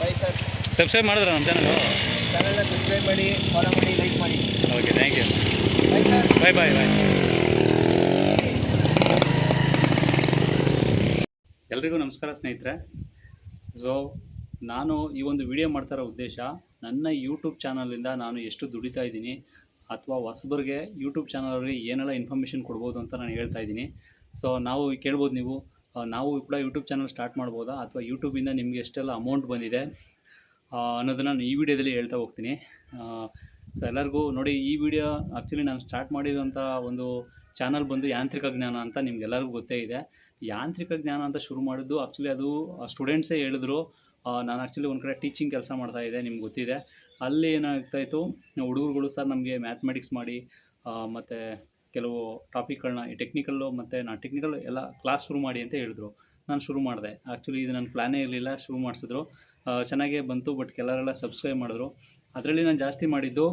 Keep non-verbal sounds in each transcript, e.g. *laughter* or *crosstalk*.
Bye sir subscribe ಮಾಡಿದ್ರ ನಮ್ಮ channel ಚಾನಲ್ನ ಸಬ್ಸ್ಕ್ರೈಬ್ ಮಾಡಿ ಫಾಲೋ ಮಾಡಿ ಲೈಕ್ ಮಾಡಿ. Okay thank you bye sir bye bye bye ಎಲ್ರಿಗೂ ನಮಸ್ಕಾರ ಸ್ನೇಹಿತರೆ. ಸೊ ನಾನು ಈ ಒಂದು ವಿಡಿಯೋ ಮಾಡ್ತಾ ಇರೋ ಉದ್ದೇಶ ನನ್ನ ಯೂಟ್ಯೂಬ್ ಚಾನಲಿಂದ ನಾನು ಎಷ್ಟು ದುಡಿತಾ ಇದ್ದೀನಿ ಅಥವಾ ಹೊಸಬರಿಗೆ ಯೂಟ್ಯೂಬ್ ಚಾನಲಲ್ಲಿ ಏನೆಲ್ಲ ಇನ್ಫಾರ್ಮೇಷನ್ ಕೊಡ್ಬೋದು ಅಂತ ನಾನು ಹೇಳ್ತಾ ಇದ್ದೀನಿ. ಸೊ ನಾವು ಕೇಳ್ಬೋದು ನೀವು ನಾವು ಕೂಡ ಯೂಟ್ಯೂಬ್ ಚಾನಲ್ ಸ್ಟಾರ್ಟ್ ಮಾಡ್ಬೋದಾ? ಅಥವಾ ಯೂಟ್ಯೂಬಿಂದ ನಿಮಗೆ ಎಷ್ಟೆಲ್ಲ ಅಮೌಂಟ್ ಬಂದಿದೆ? ಅನ್ನೋದನ್ನು ನಾನು ಈ ವಿಡಿಯೋದಲ್ಲಿ ಹೇಳ್ತಾ ಹೋಗ್ತೀನಿ. ಸೊ ಎಲ್ಲರಿಗೂ ನೋಡಿ, ಈ ವಿಡಿಯೋ ಆ್ಯಕ್ಚುಲಿ ನಾನು ಸ್ಟಾರ್ಟ್ ಮಾಡಿರೋಂಥ ಒಂದು ಚಾನಲ್ ಬಂದು ಯಾಂತ್ರಿಕ ಜ್ಞಾನ ಅಂತ ನಿಮ್ಗೆಲ್ಲರಿಗೂ ಗೊತ್ತೇ ಇದೆ. ಯಾಂತ್ರಿಕ ಜ್ಞಾನ ಅಂತ ಶುರು ಮಾಡಿದ್ದು ಆ್ಯಕ್ಚುಲಿ ಅದು ಸ್ಟೂಡೆಂಟ್ಸೇ ಹೇಳಿದ್ರು. ನಾನು ಆ್ಯಕ್ಚುಲಿ ಒಂದು ಕಡೆ ಟೀಚಿಂಗ್ ಕೆಲಸ ಮಾಡ್ತಾ ಇದೆ ನಿಮ್ಗೆ ಗೊತ್ತಿದೆ. ಅಲ್ಲಿ ಏನಾಗ್ತಾಯಿತ್ತು ಹುಡುಗರುಗಳು ಸರ್ ನಮಗೆ ಮ್ಯಾಥಮೆಟಿಕ್ಸ್ ಮಾಡಿ ಮತ್ತು ಕೆಲವು ಟಾಪಿಕ್ಗಳನ್ನ ಈ ಟೆಕ್ನಿಕಲ್ಲು ಮತ್ತು ನಾನು ಟೆಕ್ನಿಕಲ್ ಎಲ್ಲ ಕ್ಲಾಸ್ ಶುರು ಮಾಡಿ ಅಂತ ಹೇಳಿದ್ರು. ನಾನು ಶುರು ಮಾಡಿದೆ. ಆ್ಯಕ್ಚುಲಿ ಇದು ನನ್ನ ಪ್ಲ್ಯಾನೇ ಇರಲಿಲ್ಲ, ಶುರು ಮಾಡಿಸಿದ್ರು. ಚೆನ್ನಾಗೇ ಬಂತು, ಬಟ್ ಕೆಲವರೆಲ್ಲ ಸಬ್ಸ್ಕ್ರೈಬ್ ಮಾಡಿದ್ರು. ಅದರಲ್ಲಿ ನಾನು ಜಾಸ್ತಿ ಮಾಡಿದ್ದು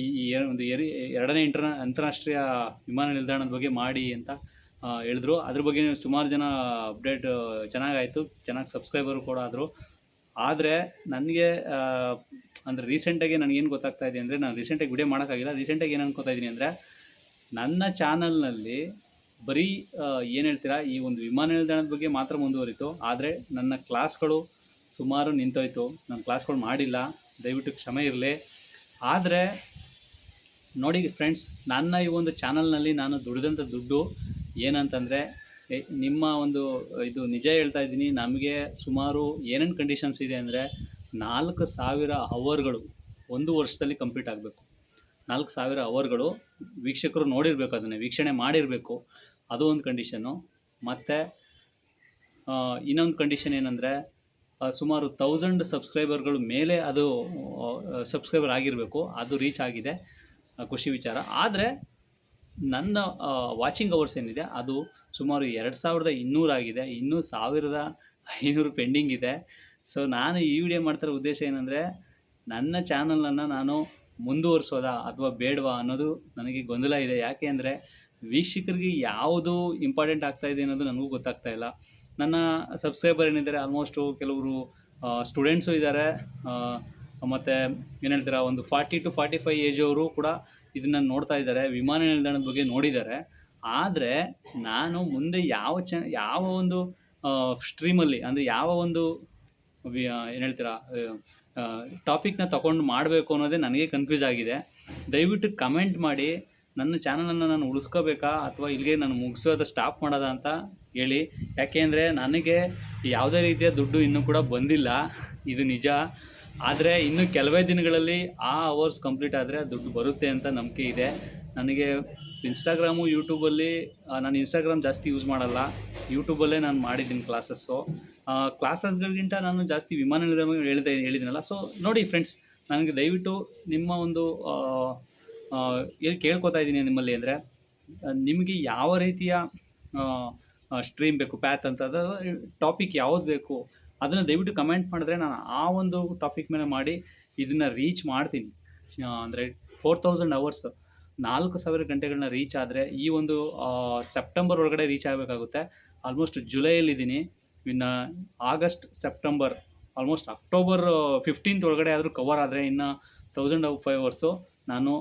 ಈ ಒಂದು ಎರಿ, ಎರಡನೇ ಇಂಟರ್ ಅಂತಾರಾಷ್ಟ್ರೀಯ ವಿಮಾನ ನಿಲ್ದಾಣದ ಬಗ್ಗೆ ಮಾಡಿ ಅಂತ ಹೇಳಿದ್ರು. ಅದ್ರ ಬಗ್ಗೆ ಸುಮಾರು ಜನ ಅಪ್ಡೇಟ್ ಚೆನ್ನಾಗಾಯಿತು. ಚೆನ್ನಾಗಿ ಸಬ್ಸ್ಕ್ರೈಬರು ಕೂಡ ಆದರು. ಆದರೆ ನನಗೆ ಅಂದರೆ ರೀಸೆಂಟಾಗಿ ನನಗೇನು ಗೊತ್ತಾಗ್ತಾ ಇದೆ ಅಂದರೆ ನಾನು ರೀಸೆಂಟಾಗಿ ವಿಡಿಯೋ ಮಾಡೋಕ್ಕಾಗಿಲ್ಲ. ರೀಸೆಂಟಾಗಿ ಏನು ಅನ್ಕೋತಾ ಇದ್ದೀನಿ ಅಂದರೆ ನನ್ನ ಚಾನಲ್ನಲ್ಲಿ ಬರೀ ಏನು ಹೇಳ್ತೀರಾ, ಈ ಒಂದು ವಿಮಾನ ನಿಲ್ದಾಣದ ಬಗ್ಗೆ ಮಾತ್ರ ಮುಂದುವರಿತು. ಆದರೆ ನನ್ನ ಕ್ಲಾಸ್ಗಳು ಸುಮಾರು ನಿಂತೋಯ್ತು. ನಾನು ಕ್ಲಾಸ್ಗಳು ಮಾಡಿಲ್ಲ. ದಯವಿಟ್ಟು ಕ್ಷಮೆ ಇರಲಿ. ಆದರೆ, ನೋಡಿ ಫ್ರೆಂಡ್ಸ್, ನನ್ನ ಈ ಒಂದು ಚಾನಲ್ನಲ್ಲಿ ನಾನು ದುಡಿದಂಥ ದುಡ್ಡು ಏನಂತಂದರೆ ನಿಮ್ಮ ಒಂದು, ಇದು ನಿಜ ಹೇಳ್ತಾ ಇದ್ದೀನಿ. ನಮಗೆ ಸುಮಾರು ಏನೇನು ಕಂಡೀಷನ್ಸ್ ಇದೆ ಅಂದರೆ ನಾಲ್ಕು ಸಾವಿರ ಅವರ್ಗಳು ಒಂದು ವರ್ಷದಲ್ಲಿ ಕಂಪ್ಲೀಟ್ ಆಗಬೇಕು. ನಾಲ್ಕು ಸಾವಿರ ಅವರ್ಗಳು ವೀಕ್ಷಕರು ನೋಡಿರಬೇಕು ಅದನ್ನು, ವೀಕ್ಷಣೆ ಮಾಡಿರಬೇಕು. ಅದು ಒಂದು ಕಂಡೀಷನ್ನು. ಮತ್ತು ಇನ್ನೊಂದು ಕಂಡೀಷನ್ ಏನಂದರೆ ಸುಮಾರು ತೌಸಂಡ್ ಸಬ್ಸ್ಕ್ರೈಬರ್ಗಳು ಮೇಲೆ ಅದು ಸಬ್ಸ್ಕ್ರೈಬರ್ ಆಗಿರಬೇಕು. ಅದು ರೀಚ್ ಆಗಿದೆ ಖುಷಿ ವಿಚಾರ. ಆದರೆ, ನನ್ನ ವಾಚಿಂಗ್ ಅವರ್ಸ್ ಏನಿದೆ, ಅದು ಸುಮಾರು ಎರಡು ಸಾವಿರದ ಇನ್ನೂರಾಗಿದೆ ಇನ್ನೂ ಸಾವಿರದ ಐನೂರು ಪೆಂಡಿಂಗ್ ಇದೆ. ಸೊ, ನಾನು ಈ ವಿಡಿಯೋ ಮಾಡ್ತಿರೋ ಉದ್ದೇಶ ಏನಂದರೆ, ನನ್ನ ಚಾನಲನ್ನು ನಾನು ಮುಂದುವರಿಸೋದಾ ಅಥವಾ ಬೇಡವಾ ಅನ್ನೋದು ನನಗೆ ಗೊಂದಲ ಇದೆ. ಯಾಕೆ ಅಂದರೆ ವೀಕ್ಷಕರಿಗೆ ಯಾವುದು ಇಂಪಾರ್ಟೆಂಟ್ ಆಗ್ತಾ ಇದೆ ಅನ್ನೋದು ನನಗೂ ಗೊತ್ತಾಗ್ತಾ ಇಲ್ಲ. ನನ್ನ ಸಬ್ಸ್ಕ್ರೈಬರ್ ಏನಿದ್ದಾರೆ ಆಲ್ಮೋಸ್ಟು ಕೆಲವರು ಸ್ಟೂಡೆಂಟ್ಸು ಇದ್ದಾರೆ. ಮತ್ತು ಏನು ಹೇಳ್ತೀರಾ, ಒಂದು forty to forty five age ಅವರು ಕೂಡ ಇದನ್ನು ನೋಡ್ತಾ ಇದ್ದಾರೆ, ವಿಮಾನ ನಿಲ್ದಾಣದ ಬಗ್ಗೆ ನೋಡಿದ್ದಾರೆ. ಆದರೆ ನಾನು ಮುಂದೆ ಯಾವ ಚ ಯಾವ ಒಂದು ಸ್ಟ್ರೀಮಲ್ಲಿ ಅಂದರೆ ಯಾವ ಒಂದು ಏನು ಹೇಳ್ತೀರಾ ಟಾಪಿಕ್ನ ತಗೊಂಡು ಮಾಡಬೇಕು ಅನ್ನೋದೇ ನನಗೆ ಕನ್ಫ್ಯೂಸ್ ಆಗಿದೆ. ದಯವಿಟ್ಟು ಕಮೆಂಟ್ ಮಾಡಿ, ನನ್ನ ಚಾನಲನ್ನು ನಾನು ಉಳಿಸ್ಕೋಬೇಕಾ ಅಥವಾ ಇಲ್ಲಿಗೆ ನಾನು ಮುಗಿಸೋದ ಸ್ಟಾಪ್ ಮಾಡೋದ ಅಂತ ಹೇಳಿ. ಯಾಕೆಂದರೆ ನನಗೆ ಯಾವುದೇ ರೀತಿಯ ದುಡ್ಡು ಇನ್ನೂ ಕೂಡ ಬಂದಿಲ್ಲ. ಇದು ನಿಜ. ಆದರೆ ಇನ್ನು ಕೆಲವೇ ದಿನಗಳಲ್ಲಿ ಆ ಅವರ್ಸ್ ಕಂಪ್ಲೀಟ್ ಆದರೆ ದುಡ್ಡು ಬರುತ್ತೆ ಅಂತ ನಂಬಿಕೆ ಇದೆ. ನನಗೆ ಇನ್ಸ್ಟಾಗ್ರಾಮು ಯೂಟ್ಯೂಬಲ್ಲಿ ನಾನು ಇನ್ಸ್ಟಾಗ್ರಾಮ್ ಜಾಸ್ತಿ ಯೂಸ್ ಮಾಡಲ್ಲ. ಯೂಟ್ಯೂಬಲ್ಲೇ ನಾನು ಮಾಡಿದ್ದೀನಿ ಕ್ಲಾಸಸ್ಸು ಕ್ಲಾಸಸ್ಗಳಿಗಿಂತ ನಾನು ಜಾಸ್ತಿ ವಿಮಾನ ನಿಲ್ದಾಣ ಹೇಳ್ತಾ ಹೇಳಿದ್ದೀನಲ್ಲ. ಸೊ ನೋಡಿ ಫ್ರೆಂಡ್ಸ್ ನನಗೆ ದಯವಿಟ್ಟು ನಿಮ್ಮ ಒಂದು ಎಲ್ಲಿ ಕೇಳ್ಕೊತಾ ಇದ್ದೀನಿ ನಿಮ್ಮಲ್ಲಿ ಅಂದರೆ ನಿಮಗೆ ಯಾವ ರೀತಿಯ ಸ್ಟ್ರೀಮ್ ಬೇಕು ಪ್ಯಾತ್ ಅಂತ ಟಾಪಿಕ್ ಯಾವುದು ಬೇಕು, ಅದನ್ನು ದಯವಿಟ್ಟು ಕಮೆಂಟ್ ಮಾಡಿದ್ರೆ ನಾನು ಆ ಒಂದು ಟಾಪಿಕ್ ಮೇಲೆ ಮಾಡಿ, ಇದನ್ನು ರೀಚ್ ಮಾಡ್ತೀನಿ. ಅಂದರೆ ಫೋರ್ ತೌಸಂಡ್ ಅವರ್ಸ್ ನಾಲ್ಕು ಸಾವಿರ ಗಂಟೆಗಳನ್ನ ರೀಚ್ ಆದರೆ ಈ ಒಂದು ಸೆಪ್ಟೆಂಬರ್ ಒಳಗಡೆ ರೀಚ್ ಆಗಬೇಕಾಗುತ್ತೆ. ಆಲ್ಮೋಸ್ಟ್ ಜುಲೈಯಲ್ಲಿದ್ದೀನಿ. ಇನ್ನು August September almost October fifteenth ಒಳಗಡೆ ಆದರೂ ಕವರ್ ಆದರೆ ಇನ್ನು ತೌಸಂಡ್ ಫೈವ್ ಅವರ್ಸು ನಾನು,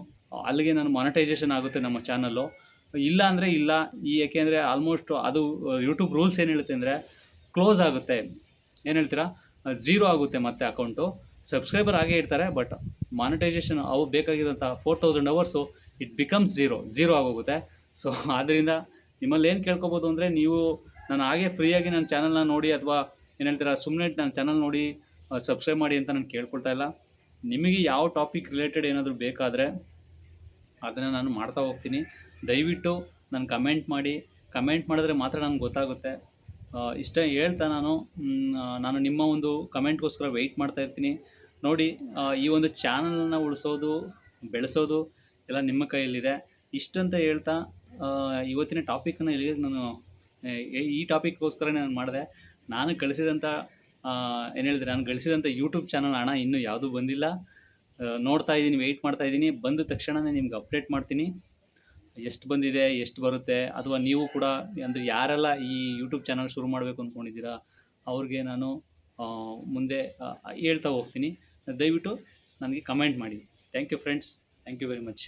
ಅಲ್ಲಿಗೆ ನಾನು ಮಾನಿಟೈಸೇಷನ್ ಆಗುತ್ತೆ ನಮ್ಮ ಚಾನಲ್ಲು ಇಲ್ಲ ಅಂದರೆ ಇಲ್ಲ. ಈ ಏಕೆಂದರೆ ಆಲ್ಮೋಸ್ಟ್ ಅದು ಯೂಟ್ಯೂಬ್ ರೂಲ್ಸ್ ಏನು ಹೇಳುತ್ತೆ ಅಂದರೆ ಕ್ಲೋಸ್ ಆಗುತ್ತೆ. ಏನು ಹೇಳ್ತೀರಾ? ಝೀರೋ ಆಗುತ್ತೆ ಮತ್ತೆ ಅಕೌಂಟು ಸಬ್ಸ್ಕ್ರೈಬರ್ ಆಗೇ ಇರ್ತಾರೆ ಬಟ್ ಮಾನಿಟೈಸೇಷನ್ ಅವು ಬೇಕಾಗಿರೋಂಥ four thousand hours it becomes zero zero ಆಗೋಗುತ್ತೆ. ಸೊ *laughs* ಆದ್ದರಿಂದ ನಿಮ್ಮಲ್ಲಿ ಏನು ಕೇಳ್ಕೊಬೋದು ಅಂದರೆ ನೀವು ನಾನು ಹಾಗೆ ಫ್ರೀಯಾಗಿ ನನ್ನ ಚಾನಲ್ನ ನೋಡಿ ಅಥವಾ ಏನು ಹೇಳ್ತೀರಾ ಸುಮ್ಮನೆ ನನ್ನ ಚಾನಲ್ ನೋಡಿ ಸಬ್ಸ್ಕ್ರೈಬ್ ಮಾಡಿ ಅಂತ ನಾನು ಕೇಳ್ಕೊಳ್ತಾ ಇಲ್ಲ. ನಿಮಗೆ ಯಾವ ಟಾಪಿಕ್ ರಿಲೇಟೆಡ್ ಏನಾದರೂ ಬೇಕಾದರೆ ಅದನ್ನು ನಾನು ಮಾಡ್ತಾ ಹೋಗ್ತೀನಿ. ದಯವಿಟ್ಟು ನಾನು ಕಮೆಂಟ್ ಮಾಡಿ. ಕಮೆಂಟ್ ಮಾಡಿದ್ರೆ ಮಾತ್ರ ನನಗೆ ಗೊತ್ತಾಗುತ್ತೆ. ಇಷ್ಟ ಹೇಳ್ತಾ ನಾನು. ನಾನು ನಿಮ್ಮ ಒಂದು ಕಮೆಂಟ್ಗೋಸ್ಕರ ವೆಯ್ಟ್ ಮಾಡ್ತಾ ಇರ್ತೀನಿ. ನೋಡಿ ಈ ಒಂದು ಚಾನಲನ್ನು ಉಳಿಸೋದು, ಬೆಳೆಸೋದು ಎಲ್ಲ ನಿಮ್ಮ ಕೈಯಲ್ಲಿದೆ. ಇಷ್ಟಂತ ಹೇಳ್ತಾ ಇವತ್ತಿನ ಟಾಪಿಕನ್ನು ಇಲ್ಲಿಗೆ ನಾನು ಈ ಟಾಪಿಕ್ಗೋಸ್ಕರ ನಾನು ಮಾಡಿದೆ. ನಾನು ಕಳಿಸಿದಂಥ ಏನು ಹೇಳಿದ್ರೆ, ನಾನು ಗಳಿಸಿದಂಥ ಯೂಟ್ಯೂಬ್ ಚಾನಲ್ ಹಣ ಇನ್ನೂ ಯಾವುದೂ ಬಂದಿಲ್ಲ. ನೋಡ್ತಾ ಇದ್ದೀನಿ ವೆಯ್ಟ್ ಮಾಡ್ತಾ ಇದ್ದೀನಿ. ಬಂದ ತಕ್ಷಣನೇ ನಿಮ್ಗೆ ಅಪ್ಡೇಟ್ ಮಾಡ್ತೀನಿ. ಎಷ್ಟು ಬಂದಿದೆ, ಎಷ್ಟು ಬರುತ್ತೆ, ಅಥವಾ ನೀವು ಕೂಡ, ಅಂದರೆ ಯಾರೆಲ್ಲ ಈ ಯೂಟ್ಯೂಬ್ ಚಾನಲ್ ಶುರು ಮಾಡಬೇಕು ಅಂದ್ಕೊಂಡಿದ್ದೀರಾ ಅವ್ರಿಗೆ ನಾನು ಮುಂದೆ ಹೇಳ್ತಾ ಹೋಗ್ತೀನಿ. ದಯವಿಟ್ಟು ನನಗೆ ಕಮೆಂಟ್ ಮಾಡಿ. Thank you friends thank you very much